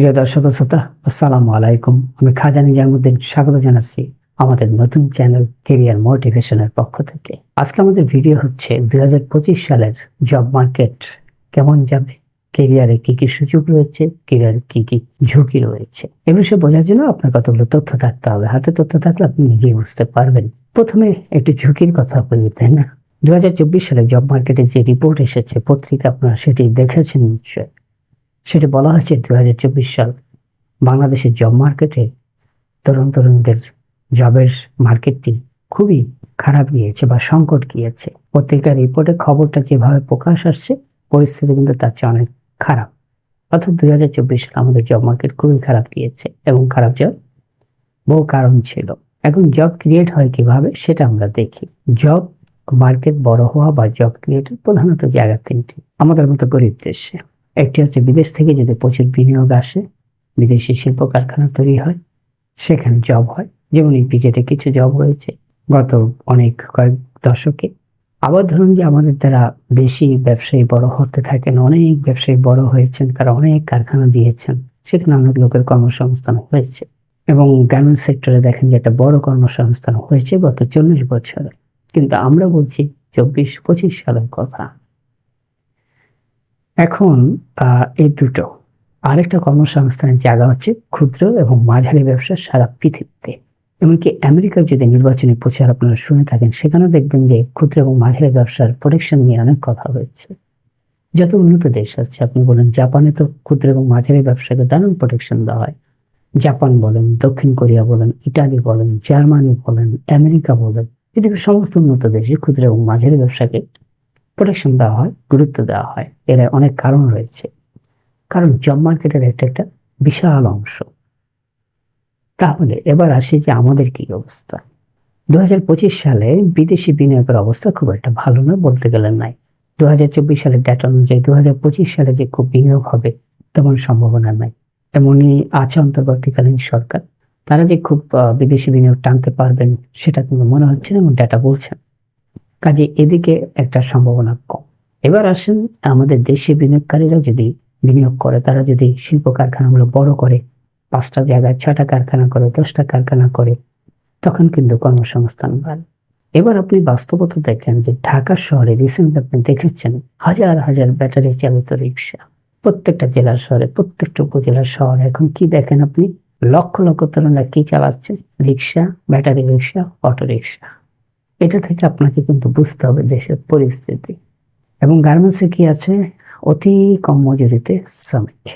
প্রিয় দর্শক শ্রোতা, আসসালামু আলাইকুম। আমি খাজা নিজামুদ্দিন স্বাগত জানাচ্ছি আমাদের নতুন চ্যানেল কেরিয়ার মোটিভেশনের পক্ষ থেকে। আজকে আমাদের ভিডিও হচ্ছে দুই হাজার পঁচিশ সালের জব মার্কেট কেমন যাবে কেরিয়ারে কি কি সুযোগ রয়েছে কেরিয়ারে কি কি ঝুঁকি রয়েছে। এ বিষয়ে বোঝার জন্য আপনার কতগুলো তথ্য থাকতে হবে। হাতে তথ্য থাকলে আপনি নিজেই বুঝতে পারবেন। প্রথমে একটি ঝুঁকির কথা বলি, তাই না? দুই হাজার চব্বিশ সালে জব মার্কেটে যে রিপোর্ট এসেছে, পত্রিকা আপনারা সেটি দেখেছেন নিশ্চয় সেটি বলা হয়েছে দুই হাজার চব্বিশ সাল বাংলাদেশের জব মার্কেটে তরুণ তরুণদের জবের মার্কেটটি খুবই খারাপ গিয়েছে বা সংকট গিয়েছে। পত্রিকার রিপোর্টে খবরটা যেভাবে প্রকাশ আসছে, পরিস্থিতি কিন্তু তার চেয়ে অনেক খারাপ। অর্থাৎ দুই হাজার চব্বিশ সালে আমাদের জব মার্কেট খুবই খারাপ গিয়েছে এবং খারাপ জব বহু কারণ ছিল। এখন জব ক্রিয়েট হয় কীভাবে সেটা আমরা দেখি। জব মার্কেট বড় হওয়া বা জব ক্রিয়েটের প্রধানত জায়গা তিনটি, আমাদের মতো গরিব দেশে। একটি হচ্ছে বিদেশ থেকে যদি প্রচুর বিনিয়োগ আসে, বিদেশি শিল্প কারখানা তৈরি হয়, সেখানে জব হয়। যেমন এই পিজেটে কিছু জব হয়েছে গত অনেক কয়েক দশকে। আবার ধরুন যে আমাদের দ্বারা বেশি ব্যবসায়ী বড় হতে থাকেন, অনেক ব্যবসায়ী বড় হয়েছেন, তারা অনেক কারখানা দিয়েছেন, সেখানে অনেক লোকের কর্মসংস্থান হয়েছে। এবং গার্মেন্টস সেক্টরে দেখেন যে একটা বড় কর্মসংস্থান হয়েছে গত চল্লিশ বছরে। কিন্তু আমরা বলছি চব্বিশ পঁচিশ সালের কথা। এখন এই দুটো। আরেকটা কর্মসংস্থানের জায়গা হচ্ছে ক্ষুদ্র এবং মাঝারি ব্যবসা সারা পৃথিবীতে। এমনকি আমেরিকার যদি নির্বাচনী প্রচার আপনারা শুনে থাকেন, সেখানেও দেখবেন যে ক্ষুদ্র এবং মাঝারি ব্যবসার প্রোটেকশন নিয়ে অনেক কথা হয়েছে। যত উন্নত দেশ আছে, আপনি বলেন জাপানে তো ক্ষুদ্র এবং মাঝারি ব্যবসাকে দারুণ প্রোটেকশন দেওয়া হয়। জাপান বলেন, দক্ষিণ কোরিয়া বলেন, ইটালি বলেন, জার্মানি বলেন, আমেরিকা বলেন, পৃথিবীর সমস্ত উন্নত দেশে ক্ষুদ্র এবং মাঝারি ব্যবসাকে প্রোটেকশন দেওয়া হয়, গুরুত্ব দেওয়া হয়। এর অনেক কারণ রয়েছে। কারণ জব মার্কেটের একটা একটা বিশাল অংশ। তাহলে এবার আসি যে আমাদের কি অবস্থা। দুহাজার পঁচিশ সালে বিদেশি বিনিয়োগের অবস্থা খুব একটা ভালো না, বলতে গেলে নাই। দু হাজার চব্বিশ সালের ডেটা অনুযায়ী দু হাজার পঁচিশ সালে যে খুব বিনিয়োগ হবে, তেমন সম্ভাবনা নাই। এমনই আছে অন্তর্বর্তীকালীন সরকার। তারা যে খুব বিদেশি বিনিয়োগ টানতে পারবেন, সেটা কিন্তু মনে হচ্ছে না এবং ডেটা বলছেন কাজে এদিকে একটা সম্ভাবনা কম। এবার আসেন আমাদের দেশে বিনিয়োগকারীরা যদি বিনিয়োগ করে, তারা যদি শিল্প কারখানাগুলো বড় করে, পাঁচটা জায়গায় ছটা কারখানা করে, দশটা কারখানা করে, তখন কিন্তু কর্মসংস্থান বাড়ে। এবার আপনি বাস্তবতা দেখেন যে ঢাকা শহরে রিসেন্ট আপনি দেখেছেন হাজার হাজার ব্যাটারি চালিত রিক্সা প্রত্যেকটা জেলার শহরে, প্রত্যেকটা উপজেলার শহরে। এখন কি দেখেন আপনি? লক্ষ লক্ষ তরুণরা কি চালাচ্ছে? রিক্সা ব্যাটারি রিক্সা অটো রিক্সা এটা থেকে আপনাকে কিন্তু বুঝতে হবে দেশের পরিস্থিতি। এবং গার্মেন্টসে কি আছে? অতি কম মজুরিতে শ্রমিক।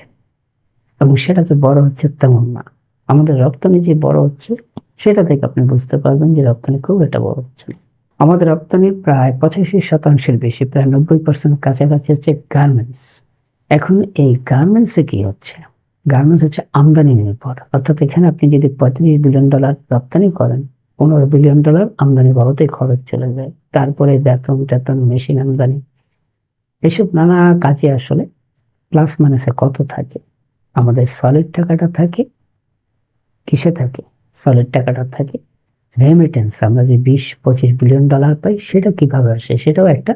এবং সেটা তো বড় হচ্ছে তেমন না। আমাদের রপ্তানি যে বড় হচ্ছে, সেটা থেকে আপনি বুঝতে পারবেন যে রপ্তানি খুব একটা বড় হচ্ছে না। আমাদের রপ্তানি প্রায় পঁচাশি শতাংশের বেশি, প্রায় নব্বই পার্সেন্ট কাছাকাছি হচ্ছে গার্মেন্টস এখন এই গার্মেন্টসে কি হচ্ছে? গার্মেন্টস হচ্ছে আমদানি নির্ভর। অর্থাৎ এখানে আপনি যদি পঁয়ত্রিশ বিলিয়ন ডলার রপ্তানি করেন পনেরো বিলিয়ন ডলার আমদানি বাবদে খরচ চলে যায়। তারপরে বেতন টেতন, মেশিন আমদানি। এসব নানা কাজে আসলে প্লাস মাইনাসে কত থাকে? আমাদের সলিড টাকাটা থাকে, কিসে থাকে? সলিড টাকাটা থাকে রেমিটেন্স আমরা যে বিশ, পঁচিশ বিলিয়ন ডলার পাই, সেটা কীভাবে আসে? সেটাও একটা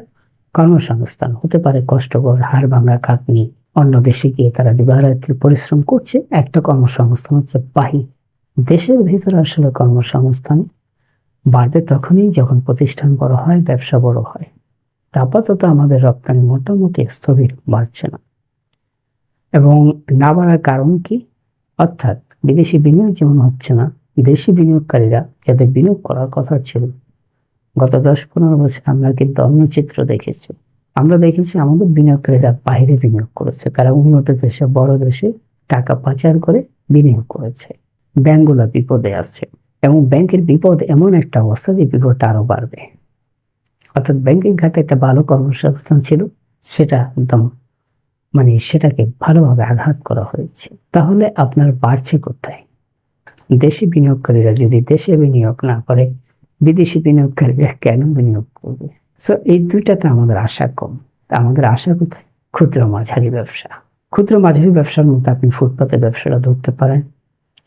কর্মসংস্থান। হতে পারে কষ্টকর হার ভাঙা খাটনি। অন্য দেশে গিয়ে তারা দিবারাত্রি পরিশ্রম করছে, একটা কর্মসংস্থান হচ্ছে বাহি দেশের ভিতরে আসলে কর্মসংস্থান বাড়বে তখনই যখন প্রতিষ্ঠান বড় হয়, ব্যবসা বড় হয়। আপাতত আমাদের রপ্তানি মোটামুটি স্থবির, বাড়ছে না। এবং না বাড়ার কারণ কি? অর্থাৎ বিদেশি বিনিয়োগ যেমন হচ্ছে না দেশি বিনিয়োগকারীরা যাদের বিনিয়োগ করার কথা ছিল, গত দশ পনেরো বছর আমরা কিন্তু অন্য চিত্র দেখেছি। আমরা দেখেছি আমাদের বিনিয়োগকারীরা বাইরে বিনিয়োগ করেছে, তারা উন্নত দেশে, বড় দেশে টাকা পাচার করে বিনিয়োগ করেছে। ব্যাংকগুলো বিপদে আসছে এবং ব্যাংকের বিপদ এমন একটা অবস্থা যে বিপদটা আরও বাড়বে। অর্থাৎ ব্যাংকিং খাতে একটা ভালো কর্মসংস্থান ছিল, সেটা একদম মানে সেটাকে ভালোভাবে আঘাত করা হয়েছে। তাহলে আপনার বাড়ছে কোথায়? দেশি বিনিয়োগকারীরা যদি দেশে বিনিয়োগ না করে, বিদেশি বিনিয়োগকারীরা কেন বিনিয়োগ করবে? সো এই দুইটাতে আমাদের আশা কম। আমাদের আশা কোথায়? ক্ষুদ্র মাঝারি ব্যবসা। ক্ষুদ্র মাঝারি ব্যবসার মধ্যে আপনি ফুটপাতে ব্যবসাটা ধরতে পারেন।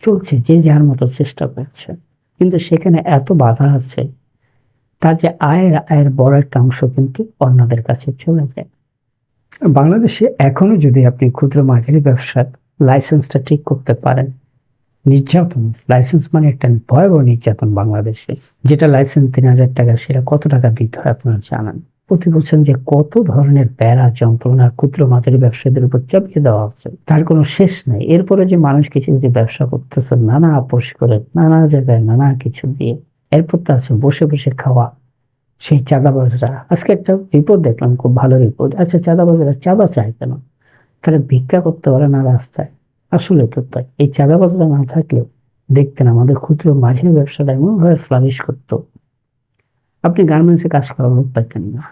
চলছে, যে যার মতো চেষ্টা করছে। কিন্তু সেখানে এত বাধা আছে, তার যে আয়ের আয়ের বড় একটা অংশ কিন্তু অন্যদের কাছে চলে যায়। বাংলাদেশে এখনও যদি আপনি ক্ষুদ্র মাঝারি ব্যবসার লাইসেন্সটা ঠিক করতে পারেন, নির্যাতন, লাইসেন্স মানে একটা ভয়াবহ নির্যাতন বাংলাদেশে, যেটা লাইসেন্স তিন হাজার টাকা, সেটা কত টাকা দিতে হয় আপনারা জানান? প্রতি বলছেন যে কত ধরনের প্যারা, যন্ত্রণা, ক্ষুদ্র মাঝারি ব্যবসায়ীদের উপর চাপিয়ে দেওয়া হচ্ছে। তার কোনো শেষ নেই। এরপরে যে মানুষ কিছু কিছু ব্যবসা করতেছে, নানা আপোষ করে, নানা জায়গায় নানা কিছু দিয়ে, এরপর তো আছে বসে বসে খাওয়া, সেই চাঁদাবাজরা। আজকে একটা রিপোর্ট দেখলাম, খুব ভালো রিপোর্ট আচ্ছা চাঁদাবাজরা চাঁদা চায় কেন? তারা ভিক্ষা করতে পারে না রাস্তায়। আসলে তো তাই। এই চাঁদাবাজরা না থাকলেও দেখতেন আমাদের ক্ষুদ্র মাঝারি ব্যবসাটা এমনভাবে ফ্লারিশ করতো। আপনি গার্মেন্টসে কাজ করার লোক পাইতেন না।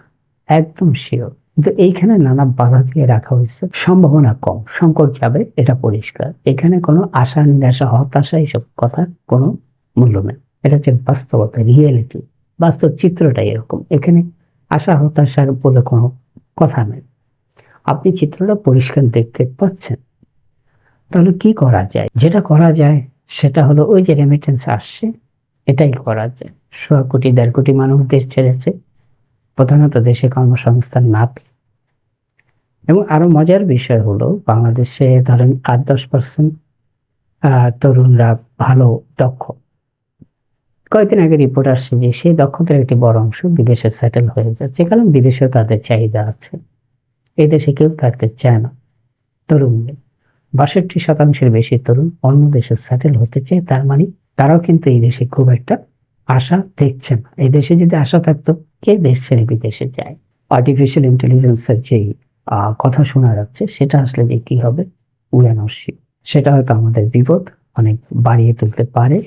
একদম শিওর কিন্তু এইখানে নানা বাধা দিয়ে রাখা হয়েছে। সম্ভাবনা কম। সংকট যাবে, এটা পরিষ্কার। এখানে কোনো আশা, নিরাশা, হতাশা এইসব কথার কোনো মূল্য নেই। এটা হচ্ছে বাস্তবতা রিয়েলিটি বাস্তব চিত্রটা এরকম। এখানে আশা, হতাশার বলে কোনো কথা নেই। আপনি চিত্রটা পরিষ্কার দেখতে পাচ্ছেন। তাহলে কি করা যায়? যেটা করা যায়, সেটা হলো ওই যে রেমিটেন্স আসছে, এটাই করা যায়। সোয়া কোটি, দেড় কোটি মানুষ দেশ ছেড়েছে। প্রধানত দেশে কর্মসংস্থান না পেয়ে এবং আরও মজার বিষয় হলো, বাংলাদেশে ধরেন আট দশ পার্সেন্ট তরুণরা ভালো, দক্ষ। কয়েকদিন আগে রিপোর্ট আসছে যে, সেই দক্ষতার একটি বড় অংশ বিদেশে সেটেল হয়ে যাচ্ছে কারণ বিদেশেও তাদের চাহিদা আছে। এই দেশে কেউ থাকতে চায় না তরুণদের। বাষট্টি শতাংশের বেশি তরুণ অন্য দেশে সেটেল হতে চায়, তার মানে তারাও কিন্তু এই দেশে খুব একটা আশা দেখছে না। এই দেশে যদি আশা থাকতো কে দেশ ছেড়ে বিদেশে যায়? আর্টিফিশিয়াল ইন্টেলিজেন্সের যে কথা শোনা যাচ্ছে, সেটা আসলে যে কি হবে? উয়ানস্যি সেটা হয়তো আমাদের বিপদ, অনেক বাড়িয়ে তুলতে পারে,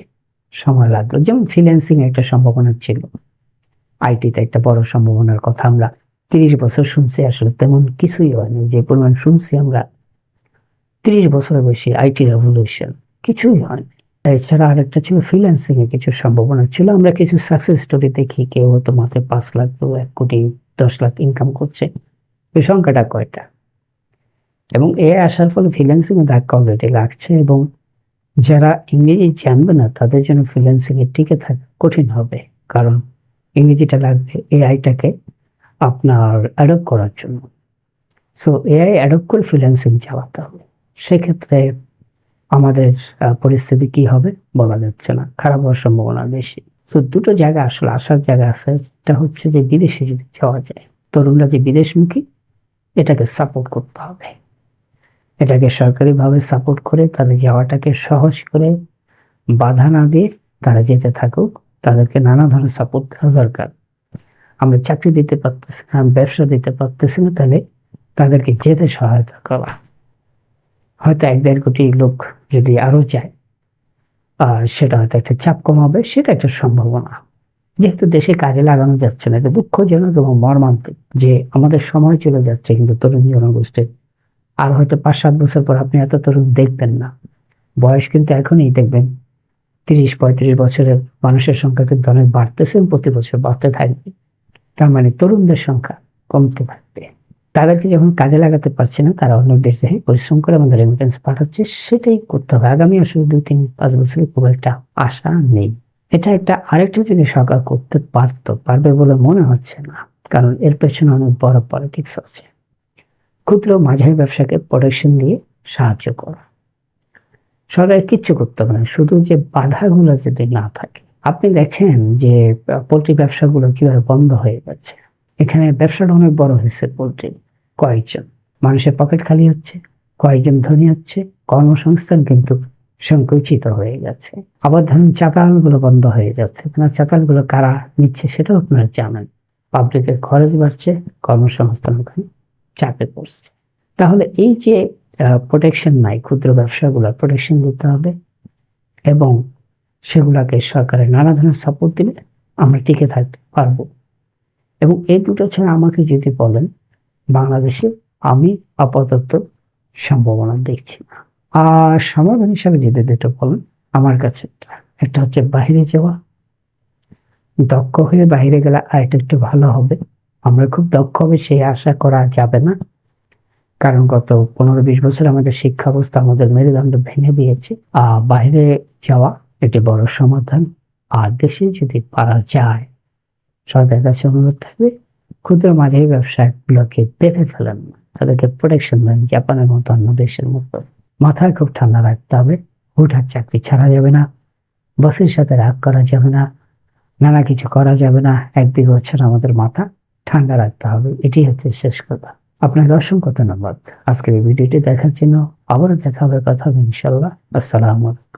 সময় লাগল। যেমন ফিন্যান্সিং একটা সম্ভাবনা ছিল। আইটিতে একটা বড় সম্ভাবনার কথা আমরা তিরিশ বছর শুনছি, আসলে তেমন কিছুই হয়নি। যে পরিমাণ শুনছি আমরা, তিরিশ বছরের বেশি আইটি রেভলিউশন কিছুই হয়নি। এছাড়া আরেকটা ছিল ফ্রিল্যান্সিং এ কিছু সম্ভাবনা ছিল। আমরা কিছু সাকসেস স্টোরি দেখি, কেউ হয়তো মাথায় পাঁচ লাখ কেউ এক কোটি, দশ লাখ ইনকাম করছে। এই সংখ্যাটা কয়টা? এবং এ আসার ফলে ফ্রিল্যান্সিং এ ধাক্কা অলরেডি লাগছে এবং যারা ইংরেজি জানবে না, তাদের জন্য ফ্রিল্যান্সিং এ টিকে থাকা কঠিন হবে। কারণ ইংরেজিটা লাগবে এআইটাকে আপনার অ্যাডপ্ট করার জন্য। সো এআই অ্যাডপ্ট করে ফ্রিল্যান্সিং চালাতে হবে। সেক্ষেত্রে আমাদের পরিস্থিতি কি হবে বলা যাচ্ছে না। খারাপ হওয়ার সম্ভাবনা বেশি। তো দুটো জায়গা আসলে আসার জায়গা আছে। এটা হচ্ছে যে বিদেশে যদি যাওয়া যায়, তরুণরা যে বিদেশমুখী, এটাকে সাপোর্ট করতে হবে। এটাকে সরকারিভাবে সাপোর্ট করে তাদের যাওয়াটাকে সহজ করে বাধা না দিয়ে তারা যেতে থাকুক, তাদেরকে নানা ধরনের সাপোর্ট দেওয়া দরকার। আমরা চাকরি দিতে পারতেছি না, ব্যবসা দিতে পারতেছি না, তাহলে তাদেরকে যেতে সহায়তা করা। হয়তো এক দেড় কোটি লোক যদি আরও যায় সেটা হয়তো একটা চাপ কমাবে, সেটা একটা সম্ভাবনা। যেহেতু দেশে কাজে লাগানো যাচ্ছে না, এটা দুঃখজনক এবং মর্মান্তিক যে আমাদের সময় চলে যাচ্ছে কিন্তু তরুণ জনগোষ্ঠীর। আর হয়তো পাঁচ সাত বছর পর আপনি এত তরুণ দেখবেন না। বয়স কিন্তু এখনই দেখবেন তিরিশ পঁয়ত্রিশ বছরের মানুষের সংখ্যা কিন্তু অনেক বাড়তেছে প্রতি বছর বাড়তে থাকবে। তার মানে তরুণদের সংখ্যা কমতে থাকবে। তাদেরকে যখন কাজে লাগাতে পারছে না, তারা অন্য দেশে পরিশ্রম করে আমাদের রেমিটেন্স পাঠাচ্ছে, সেটাই করতে হবে। আগামী আসলে দুই তিন পাঁচ বছরের খুব একটা আশা নেই। এটা একটা আরেকটা যদি সরকার করতে পারত, পারবে বলে মনে হচ্ছে না, কারণ এর পেছনে অনেক বড় পলিটিক্স আছে। ক্ষুদ্র মাঝারি ব্যবসাকে প্রোটেকশন দিয়ে সাহায্য করা। সরকার কিচ্ছু করতে না, শুধু যে বাধাগুলো যদি না থাকে। আপনি দেখেন যে পোলট্রি ব্যবসাগুলো কীভাবে বন্ধ হয়ে যাচ্ছে এখানে ব্যবসাটা অনেক বড় হয়েছে পোলট্রি কয়েকজন। মানুষের পকেট খালি হচ্ছে, কয়েকজন ধনী হচ্ছে, কর্মসংস্থান কিন্তু সংকুচিত হয়ে গেছে। আবার ধরুন চাতালগুলো বন্ধ হয়ে যাচ্ছে। আপনার চাতালগুলো কারা নিচ্ছে সেটাও আপনারা জানেন। পাবলিকের খরচ বাড়ছে, কর্মসংস্থান ওখানে চাপে পড়ছে। তাহলে এই যে প্রোটেকশন নাই, ক্ষুদ্র ব্যবসাগুলো প্রোটেকশন দিতে হবে এবং সেগুলাকে সরকারের নানা ধরনের সাপোর্ট দিলে আমরা টিকে থাকতে পারব। এবং এই দুটো ছাড়া আমাকে যদি বলেন বাংলাদেশে আমি আপাতত সম্ভাবনা দেখছি না। আর সমাধান হিসাবে যদি দুটো বলেন, আমার কাছে একটা হচ্ছে বাহিরে যাওয়া। দক্ষ হয়ে বাইরে গেলে আরেকটা একটু ভালো হবে। আমরা খুব দক্ষ হবে সেই আশা করা যাবে না। কারণ গত পনেরো বিশ বছর আমাদের শিক্ষা অবস্থা আমাদের মেরুদণ্ড ভেঙে দিয়েছে। আর বাইরে যাওয়া একটি বড় সমাধান। আর দেশে যদি পারা যায়, সরকারের কাছে অনুরোধ থাকবে ক্ষুদ্র মাঝারি ব্যবসাগুলোকে বেঁধে ফেলেন না। তাদেরকে প্রোটেকশন দেন, জাপানের মতো অন্য দেশের মতো। মাথায় খুব ঠান্ডা রাখতে হবে, হুটহাট চাকরি ছাড়া যাবে না, বসের সাথে রাগ করা যাবে না, নানা কিছু করা যাবে না একদিকে হচ্ছে না আমাদের মাথা ঠান্ডা রাখতে হবে এটি হচ্ছে শেষ কথা। আপনাকে অসংখ্য ধন্যবাদ। আজকের এই ভিডিওটি দেখার জন্য আবারও দেখা হবে, কথা হবে ইনশাল্লাহ আসসালামু আলাইকুম।